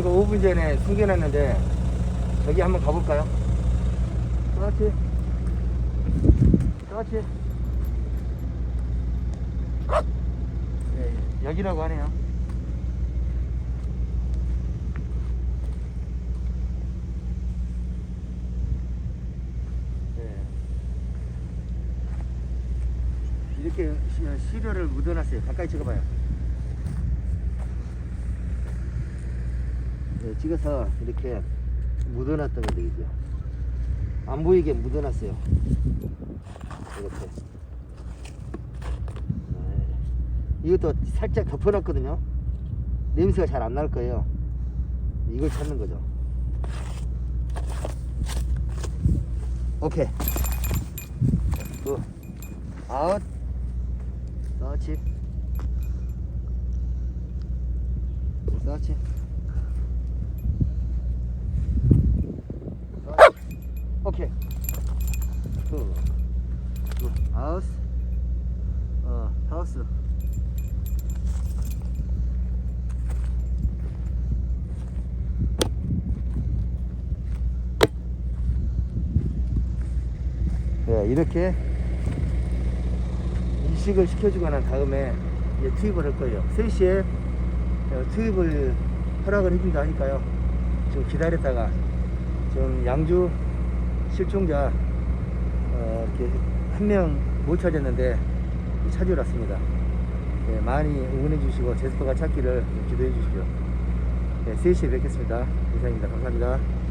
20분 전에 숨겨놨는데 저기 한번 가볼까요? 그렇지. 그렇지. 네, 여기라고 하네요. 네. 이렇게 시- 시료를 묻어놨어요. 가까이 찍어봐요. 찍어서 이렇게 묻어놨던 거 되겠죠. 안 보이게 묻어놨어요. 이렇게. 네. 이것도 살짝 덮어놨거든요. 냄새가 잘 안 날 거예요. 이걸 찾는 거죠. 오케이. 굿. 아웃. 서치. 서치. 오케이. 굿. 굿. 하우스. 어, 하우스. 네, 이렇게 이식을 시켜주고 난 다음에 이제 투입을 할 거예요. 3시에 어, 투입을 허락을 해준다 하니까요. 좀 기다렸다가 좀 양주 실종자 어, 이렇게 한 명 못 찾았는데 찾으러 왔습니다. 네, 많이 응원해 주시고 제스퍼가 찾기를 기도해 주십시오. 네, 3시에 뵙겠습니다. 이상입니다. 감사합니다.